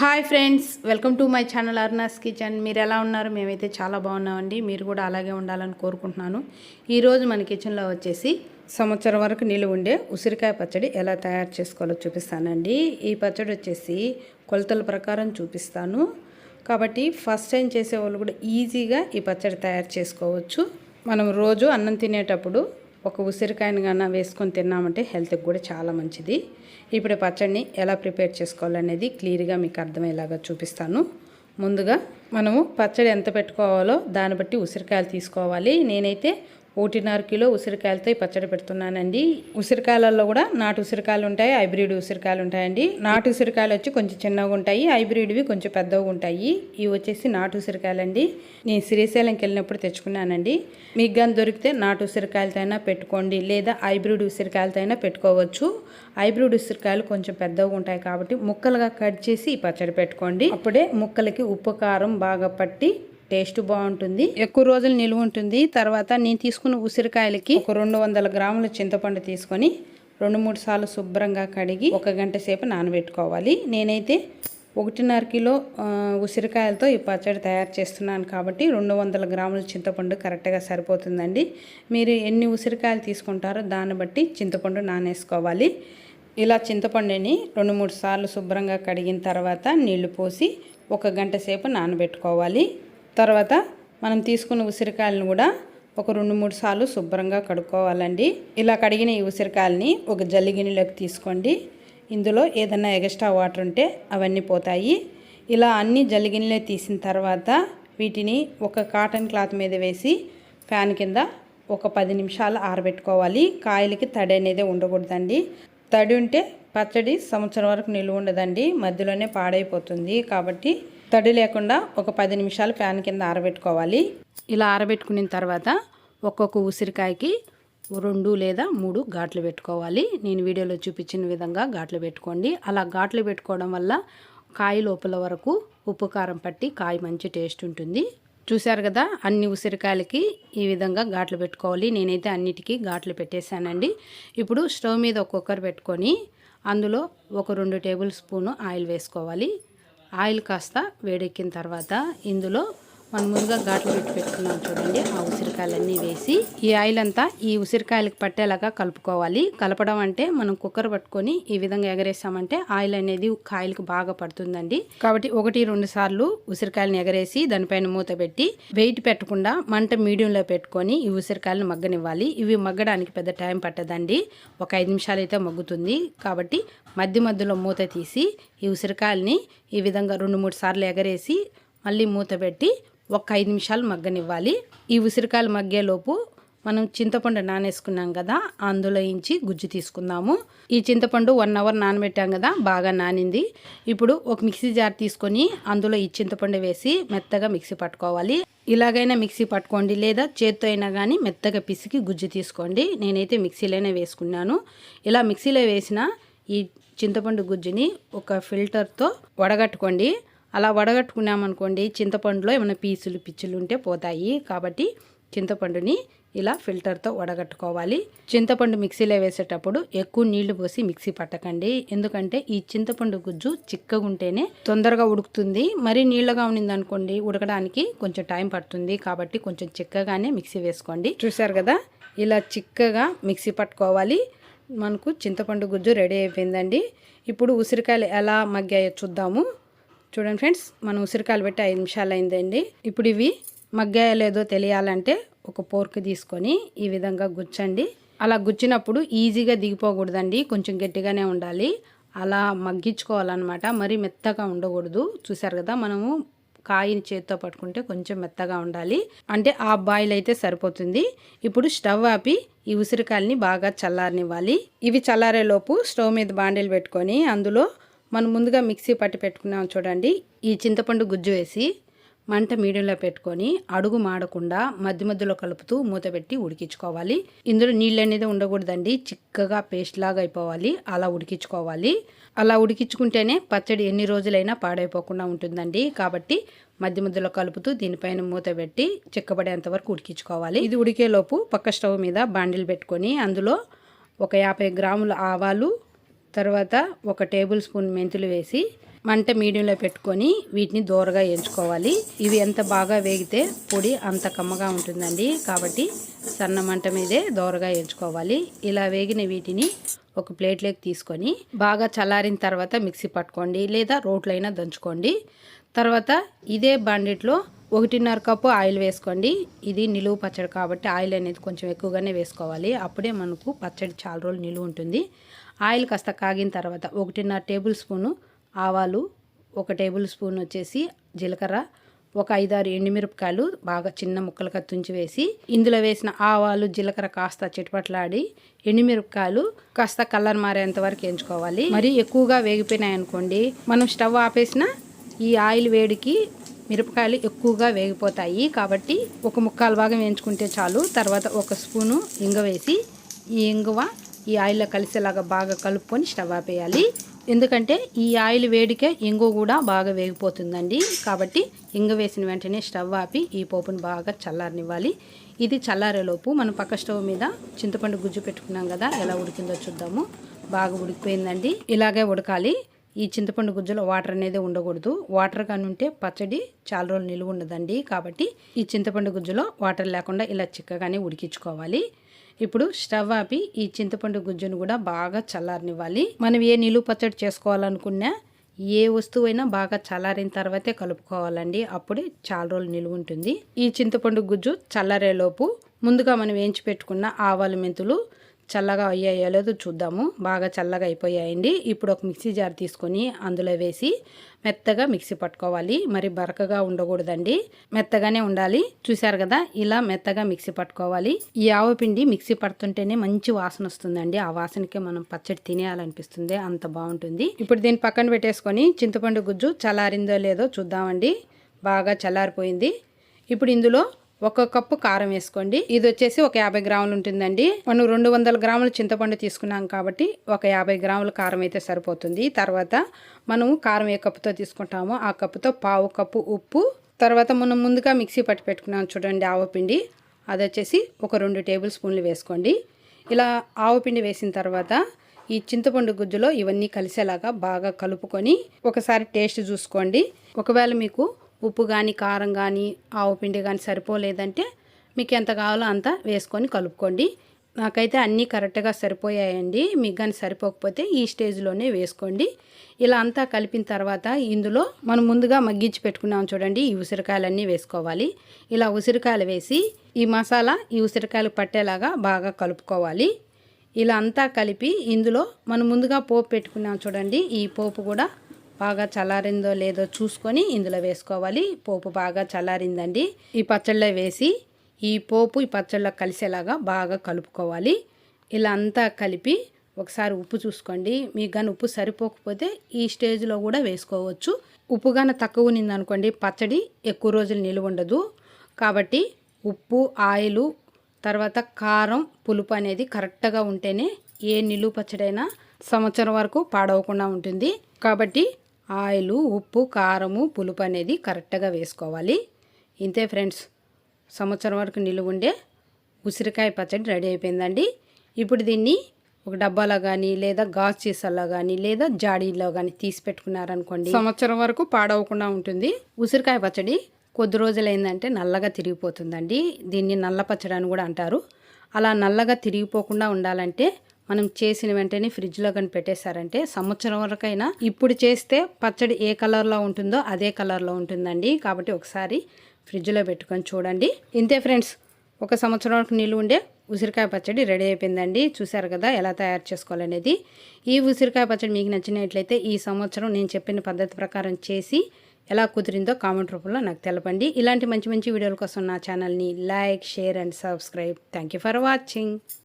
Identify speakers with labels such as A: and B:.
A: Hi friends welcome to my channel Arna's kitchen. మీరు ఎలా ఉన్నారు? మేమైతే చాలా బాగున్నామండి. మీరు కూడా అలాగే ఉండాలని కోరుకుంటున్నాను. ఈరోజు మన కిచెన్లో వచ్చేసి సంవత్సరం వరకు నిలువ ఉండే ఉసిరికాయ పచ్చడి ఎలా తయారు చేసుకోవాలో చూపిస్తానండి. ఈ పచ్చడి వచ్చేసి కొలతల ప్రకారం చూపిస్తాను. కాబట్టి ఫస్ట్ టైం చేసే వాళ్ళు కూడా ఈజీగా ఈ పచ్చడి తయారు చేసుకోవచ్చు. మనం రోజు అన్నం తినేటప్పుడు ఒక ఉసిరికాయని కన్నా వేసుకొని తిన్నామంటే హెల్త్కి కూడా చాలా మంచిది. ఇప్పుడు పచ్చడిని ఎలా ప్రిపేర్ చేసుకోవాలనేది క్లియర్గా మీకు అర్థమయ్యేలాగా చూపిస్తాను. ముందుగా మనము పచ్చడి ఎంత పెట్టుకోవాలో దాన్ని బట్టి ఉసిరికాయలు తీసుకోవాలి. నేనైతే ఒకటిన్నర కిలో ఉసిరికాయలతో ఈ పచ్చడి పెడుతున్నానండి. ఉసిరికాయలలో కూడా నాటు ఉసిరికాయలు ఉంటాయి హైబ్రిడ్ ఉసిరికాయలు ఉంటాయండి. నాటు ఉసిరికాయలు వచ్చి కొంచెం చిన్నగా ఉంటాయి హైబ్రిడ్వి కొంచెం పెద్దగా ఉంటాయి. ఇవి వచ్చేసి నాటు ఉసిరికాయలు అండి నేను శ్రీశైలంకి వెళ్ళినప్పుడు తెచ్చుకున్నానండి. మీకు కానీ దొరికితే నాటు ఉసిరికాయలతో అయినా పెట్టుకోండి లేదా హైబ్రిడ్ ఉసిరికాయలతో అయినా పెట్టుకోవచ్చు. హైబ్రిడ్ ఉసిరికాయలు కొంచెం పెద్దగా ఉంటాయి కాబట్టి ముక్కలుగా కట్ చేసి ఈ పచ్చడి పెట్టుకోండి. అప్పుడే ముక్కలకి ఉప్పు కారం బాగా పట్టి టేస్ట్ బాగుంటుంది. ఎక్కువ రోజులు నిలువ ఉంటుంది. తర్వాత నేను తీసుకున్న ఉసిరికాయలకి ఒక రెండు వందల గ్రాముల చింతపండు తీసుకొని రెండు మూడు సార్లు శుభ్రంగా కడిగి ఒక గంట సేపు నానబెట్టుకోవాలి. నేనైతే ఒకటిన్నర కిలో ఉసిరికాయలతో ఈ పచ్చడి తయారు చేస్తున్నాను కాబట్టి రెండు వందల గ్రాముల చింతపండు కరెక్ట్గా సరిపోతుందండి. మీరు ఎన్ని ఉసిరికాయలు తీసుకుంటారో దాన్ని బట్టి చింతపండు నానేసుకోవాలి. ఇలా చింతపండుని రెండు మూడు సార్లు శుభ్రంగా కడిగిన తర్వాత నీళ్ళు పోసి ఒక గంట సేపు నానబెట్టుకోవాలి. తర్వాత మనం తీసుకున్న ఉసిరికాయలను కూడా ఒక రెండు మూడు సార్లు శుభ్రంగా కడుక్కోవాలండి. ఇలా కడిగిన ఈ ఉసిరికాయలని ఒక జల్లిగిన్నెలోకి తీసుకోండి. ఇందులో ఏదైనా ఎగస్ట్రా వాటర్ ఉంటే అవన్నీ పోతాయి. ఇలా అన్ని జల్లిగిన్నెలో తీసిన తర్వాత వీటిని ఒక కాటన్ క్లాత్ మీద వేసి ఫ్యాన్ కింద ఒక పది నిమిషాలు ఆరబెట్టుకోవాలి. కాయలకి తడి అనేది ఉండకూడదండి. తడి ఉంటే పచ్చడి సంవత్సరం వరకు నిలువ ఉండదండి. మధ్యలోనే పాడైపోతుంది కాబట్టి తడి లేకుండా ఒక పది నిమిషాలు ఫ్యాన్ కింద ఆరబెట్టుకోవాలి. ఇలా ఆరబెట్టుకున్న తర్వాత ఒక్కొక్క ఉసిరికాయకి రెండు లేదా మూడు ఘాట్లు పెట్టుకోవాలి. నేను వీడియోలో చూపించిన విధంగా ఘాట్లు పెట్టుకోండి. అలా ఘాట్లు పెట్టుకోవడం వల్ల కాయ లోపల వరకు ఉప్పు కారం పట్టి కాయ మంచి టేస్ట్ ఉంటుంది. చూశారు కదా అన్ని ఉసిరికాయలకి ఈ విధంగా ఘాట్లు పెట్టుకోవాలి. నేనైతే అన్నిటికీ ఘాట్లు పెట్టేశానండి. ఇప్పుడు స్టవ్ మీద ఒక కుక్కర్ పెట్టుకొని అందులో ఒక రెండు టేబుల్ స్పూను ఆయిల్ వేసుకోవాలి. ఆయిల్ కాస్త వేడెక్కిన తర్వాత ఇందులో మనం ముందుగా ఘాట్లు పెట్టి పెట్టుకున్నాం చూడండి. ఆ ఉసిరికాయలన్నీ వేసి ఈ ఆయిల్ అంతా ఈ ఉసిరికాయలకు పట్టేలాగా కలుపుకోవాలి. కలపడం అంటే మనం కుక్కర్ పట్టుకొని ఈ విధంగా ఎగరేసామంటే ఆయిల్ అనేది కాయలకు బాగా పడుతుందండి. కాబట్టి ఒకటి రెండు సార్లు ఉసిరికాయలను ఎగరేసి దానిపైన మూత పెట్టి వెయిట్ పెట్టకుండా మంట మీడియంలో పెట్టుకొని ఈ ఉసిరికాయలను మగ్గనివ్వాలి. ఇవి మగ్గడానికి పెద్ద టైం పట్టదండి. ఒక ఐదు నిమిషాలు అయితే మగ్గుతుంది. కాబట్టి మధ్య మధ్యలో మూత తీసి ఈ ఉసిరికాయలని ఈ విధంగా రెండు మూడు సార్లు ఎగరేసి మళ్ళీ మూత పెట్టి ఒక ఐదు నిమిషాలు మగ్గనివ్వాలి. ఈ ఉసిరికాయలు మగ్గేలోపు మనం చింతపండు నానేసుకున్నాం కదా అందులో ఇంచి గుజ్జు తీసుకుందాము. ఈ చింతపండు వన్ అవర్ నానబెట్టాం కదా బాగా నానింది. ఇప్పుడు ఒక మిక్సీ జార్ తీసుకొని అందులో ఈ చింతపండు వేసి మెత్తగా మిక్సీ పట్టుకోవాలి. ఇలాగైనా మిక్సీ పట్టుకోండి లేదా చేత్తో అయినా కానీ మెత్తగా పిసికి గుజ్జు తీసుకోండి. నేనైతే మిక్సీలోనే వేసుకున్నాను. ఇలా మిక్సీలో వేసిన ఈ చింతపండు గుజ్జుని ఒక ఫిల్టర్తో వడగట్టుకోండి. అలా వడగట్టుకున్నామనుకోండి చింతపండులో ఏమైనా పీసులు పిచ్చులు ఉంటే పోతాయి. కాబట్టి చింతపండుని ఇలా ఫిల్టర్తో వడగట్టుకోవాలి. చింతపండు మిక్సీలో వేసేటప్పుడు ఎక్కువ నీళ్ళు పోసి మిక్సీ పట్టకండి. ఎందుకంటే ఈ చింతపండు గుజ్జు చిక్కగా ఉంటేనే తొందరగా ఉడుకుతుంది. మరీ నీళ్ళగా ఉన్నింది అనుకోండి ఉడకడానికి కొంచెం టైం పడుతుంది. కాబట్టి కొంచెం చిక్కగానే మిక్సీ వేసుకోండి. చూసారు కదా? ఇలా చిక్కగా మిక్సీ పట్టుకోవాలి. మనకు చింతపండు గుజ్జు రెడీ అయిపోయిందండి. ఇప్పుడు ఉసిరికాయలు ఎలా మగ్గాయో చూద్దాము. చూడండి ఫ్రెండ్స్ మనం ఉసిరికాయలు పెట్టి ఐదు నిమిషాలు అయిందండి. ఇప్పుడు ఇవి మగ్గాయో లేదో తెలియాలంటే ఒక పోర్క్ తీసుకొని ఈ విధంగా గుచ్చండి. అలా గుచ్చినప్పుడు ఈజీగా దిగిపోకూడదండి కొంచెం గట్టిగానే ఉండాలి. అలా మగ్గించుకోవాలన్నమాట మరి మెత్తగా ఉండకూడదు. చూసారు కదా మనము కాయని చేత్తో పట్టుకుంటే కొంచెం మెత్తగా ఉండాలి. అంటే ఆ బాయిల్ అయితే సరిపోతుంది. ఇప్పుడు స్టవ్ ఆపి ఈ ఉసిరికాయలని బాగా చల్లారనివ్వాలి. ఇవి చల్లారేలోపు స్టవ్ మీద బాండీలు పెట్టుకొని అందులో మనం ముందుగా మిక్సీ పట్టి పెట్టుకున్నాం చూడండి. ఈ చింతపండు గుజ్జు వేసి మంట మీడియంలో పెట్టుకొని అడుగు మాడకుండా మధ్య మధ్యలో కలుపుతూ మూత పెట్టి ఉడికించుకోవాలి. ఇందులో నీళ్ళు అనేది ఉండకూడదండి. చిక్కగా పేస్ట్ లాగా అయిపోవాలి. అలా ఉడికించుకోవాలి. అలా ఉడికించుకుంటేనే పచ్చడి ఎన్ని రోజులైనా పాడైపోకుండా ఉంటుందండి. కాబట్టి మధ్య మధ్యలో కలుపుతూ దీనిపైన మూత పెట్టి చిక్కబడేంత వరకు ఉడికించుకోవాలి. ఇది ఉడికేలోపు పక్క స్టవ్ మీద బాండిల్ పెట్టుకొని అందులో ఒక యాభై గ్రాముల ఆవాలు తర్వాత ఒక టేబుల్ స్పూన్ మెంతులు వేసి మంట మీడియంలో పెట్టుకొని వీటిని దూరగా ఎంచుకోవాలి. ఇవి ఎంత బాగా వేగితే పొడి అంత కమ్మగా ఉంటుందండి. కాబట్టి సన్న మంట మీదే దూరగా ఎంచుకోవాలి. ఇలా వేగిన వీటిని ఒక ప్లేట్లోకి తీసుకొని బాగా చల్లారిన తర్వాత మిక్సీ పట్టుకోండి లేదా రోట్లైనా దంచుకోండి. తర్వాత ఇదే బండిట్లో ఒకటిన్నర కప్పు ఆయిల్ వేసుకోండి. ఇది నిలువు పచ్చడి కాబట్టి ఆయిల్ అనేది కొంచెం ఎక్కువగానే వేసుకోవాలి. అప్పుడే మనకు పచ్చడి చాలా రోజులు నిలువ ఉంటుంది. ఆయిల్ కాస్త కాగిన తర్వాత ఒకటిన్నర టేబుల్ స్పూను ఆవాలు ఒక టేబుల్ స్పూన్ వచ్చేసి జీలకర్ర ఒక ఐదారు ఎండుమిరపకాయలు బాగా చిన్న ముక్కలుగా తుంచి వేసి ఇందులో వేసిన ఆవాలు జీలకర్ర కాస్త చిటపట్లాడి ఎండుమిరపకాయలు కాస్త కలర్ మారేంత వరకు ఎంచుకోవాలి. మరి ఎక్కువగా వేగిపోయినాయి అనుకోండి మనం స్టవ్ ఆపేసిన ఈ ఆయిల్ వేడికి మిరపకాయలు ఎక్కువగా వేగిపోతాయి. కాబట్టి ఒక ముక్కాలు భాగం వేయించుకుంటే చాలు తర్వాత ఒక స్పూను ఇంగ వేసి ఈ ఇంగువ ఈ ఆయిల్లో కలిసేలాగా బాగా కలుపుకొని స్టవ్ ఆపేయాలి. ఎందుకంటే ఈ ఆయిల్ వేడికే ఇంగు కూడా బాగా వేగిపోతుందండి. కాబట్టి ఇంగ వేసిన వెంటనే స్టవ్ ఆపి ఈ పోపుని బాగా చల్లారనివ్వాలి. ఇది చల్లారేలోపు మనం పక్క స్టవ్ మీద చింతపండు గుజ్జు పెట్టుకున్నాం కదా ఎలా ఉడికిందో చూద్దాము. బాగా ఉడికిపోయిందండి. ఇలాగే ఉడకాలి. ఈ చింతపండు గుజ్జులో వాటర్ అనేది ఉండకూడదు. వాటర్ కానీ ఉంటే పచ్చడి చాలా రోజులు నిలువ ఉండదండి. కాబట్టి ఈ చింతపండు గుజ్జులో వాటర్ లేకుండా ఇలా చిక్కగానే ఉడికించుకోవాలి. ఇప్పుడు స్టవ్ ఆపి ఈ చింతపండు గుజ్జును కూడా బాగా చల్లారనివ్వాలి. మనం ఏ నిలువ పచ్చడి చేసుకోవాలనుకున్నా ఏ వస్తువైనా బాగా చల్లారిన తర్వాతే కలుపుకోవాలండి. అప్పుడే చాలా రోజులు నిలువ ఉంటుంది. ఈ చింతపండు గుజ్జు చల్లారేలోపు ముందుగా మనం వేయించి పెట్టుకున్న ఆవాలు మెంతులు చల్లగా అయ్యాయో లేదో చూద్దాము. బాగా చల్లగా అయిపోయాయండి. ఇప్పుడు ఒక మిక్సీ జార్ తీసుకొని అందులో వేసి మెత్తగా మిక్సీ పట్టుకోవాలి. మరి బరకగా ఉండకూడదండి. మెత్తగానే ఉండాలి. చూశారు కదా ఇలా మెత్తగా మిక్సీ పట్టుకోవాలి. ఈ ఆవపిండి మిక్సీ పడుతుంటేనే మంచి వాసన వస్తుందండి. ఆ వాసనకే మనం పచ్చడి తినేయాలనిపిస్తుంది. అంత బాగుంటుంది. ఇప్పుడు దీన్ని పక్కన పెట్టేసుకొని చింతపండు గుజ్జు చల్లారిందో లేదో చూద్దామండి. బాగా చల్లారిపోయింది. ఇప్పుడు ఇందులో ఒక కప్పు కారం వేసుకోండి. ఇది వచ్చేసి ఒక యాభై గ్రాములు ఉంటుందండి. మనం రెండు వందల గ్రాములు చింతపండు తీసుకున్నాం కాబట్టి ఒక యాభై గ్రాముల కారం అయితే సరిపోతుంది. తర్వాత మనము కారం ఏ కప్పుతో తీసుకుంటామో ఆ కప్పుతో పావు కప్పు ఉప్పు. తర్వాత మనం ముందుగా మిక్సీ పట్టి పెట్టుకున్నాం చూడండి ఆవపిండి అది వచ్చేసి ఒక రెండు టేబుల్ స్పూన్లు వేసుకోండి. ఇలా ఆవపిండి వేసిన తర్వాత ఈ చింతపండు గుజ్జులో ఇవన్నీ కలిసేలాగా బాగా కలుపుకొని ఒకసారి టేస్ట్ చూసుకోండి. ఒకవేళ మీకు ఉప్పు కానీ కారం కానీ ఆవు పిండి కానీ సరిపోలేదంటే మీకు ఎంత కావాలో అంత వేసుకొని కలుపుకోండి. నాకైతే అన్నీ కరెక్ట్గా సరిపోయాయండి. మీకు కానీ సరిపోకపోతే ఈ స్టేజ్లోనే వేసుకోండి. ఇలా అంతా కలిపిన తర్వాత ఇందులో మనం ముందుగా మగ్గించి పెట్టుకున్నాం చూడండి ఈ ఉసిరికాయలన్నీ వేసుకోవాలి. ఇలా ఉసిరికాయలు వేసి ఈ మసాలా ఈ ఉసిరికాయలు పట్టేలాగా బాగా కలుపుకోవాలి. ఇలా అంతా కలిపి ఇందులో మనం ముందుగా పోపు పెట్టుకున్నాం చూడండి ఈ పోపు కూడా బాగా చల్లారిందో లేదో చూసుకొని ఇందులో వేసుకోవాలి. పోపు బాగా చల్లారిందండి. ఈ పచ్చళ్ళలో వేసి ఈ పోపు ఈ పచ్చళ్ళలో కలిసేలాగా బాగా కలుపుకోవాలి. ఇలా అంతా కలిపి ఒకసారి ఉప్పు చూసుకోండి. మీకు కానీ ఉప్పు సరిపోకపోతే ఈ స్టేజ్లో కూడా వేసుకోవచ్చు. ఉప్పు కానీ తక్కువ ఉన్నిందనుకోండి పచ్చడి ఎక్కువ రోజులు నిలువ ఉండదు. కాబట్టి ఉప్పు ఆయిలు తర్వాత కారం పులుపు అనేది కరెక్ట్గా ఉంటేనే ఏ నిలువ పచ్చడైనా సంవత్సరం వరకు పాడవకుండా ఉంటుంది. కాబట్టి ఆయిలు ఉప్పు కారము పులుపు అనేది కరెక్ట్గా వేసుకోవాలి. ఇంతే ఫ్రెండ్స్ సంవత్సరం వరకు నిలువ ఉండే ఉసిరికాయ పచ్చడి రెడీ అయిపోయిందండి. ఇప్పుడు దీన్ని ఒక డబ్బాలో కానీ లేదా గాజు సీసాలో కానీ లేదా జాడీలో కానీ తీసి పెట్టుకున్నారనుకోండి. సంవత్సరం వరకు పాడవకుండా ఉంటుంది. ఉసిరికాయ పచ్చడి కొద్ది రోజులైందంటే నల్లగా తిరిగిపోతుందండి. దీన్ని నల్ల పచ్చడి అని కూడా అంటారు. అలా నల్లగా తిరిగిపోకుండా ఉండాలంటే మనం చేసిన వెంటనే ఫ్రిడ్జ్లో కానీ పెట్టేశారంటే సంవత్సరం వరకైనా ఇప్పుడు చేస్తే పచ్చడి ఏ కలర్లో ఉంటుందో అదే కలర్లో ఉంటుందండి. కాబట్టి ఒకసారి ఫ్రిడ్జ్లో పెట్టుకొని చూడండి. ఇంతే ఫ్రెండ్స్ ఒక సంవత్సరం వరకు నీళ్ళు ఉండే ఉసిరికాయ పచ్చడి రెడీ అయిపోయిందండి. చూసారు కదా ఎలా తయారు చేసుకోవాలనేది. ఈ ఉసిరికాయ పచ్చడి మీకు నచ్చినట్లయితే ఈ సంవత్సరం నేను చెప్పిన పద్ధతి ప్రకారం చేసి ఎలా కుదిరిందో కామెంట్ రూపంలో నాకు తెలపండి. ఇలాంటి మంచి మంచి వీడియోల కోసం నా ఛానల్ని like share and subscribe. Thank for watching.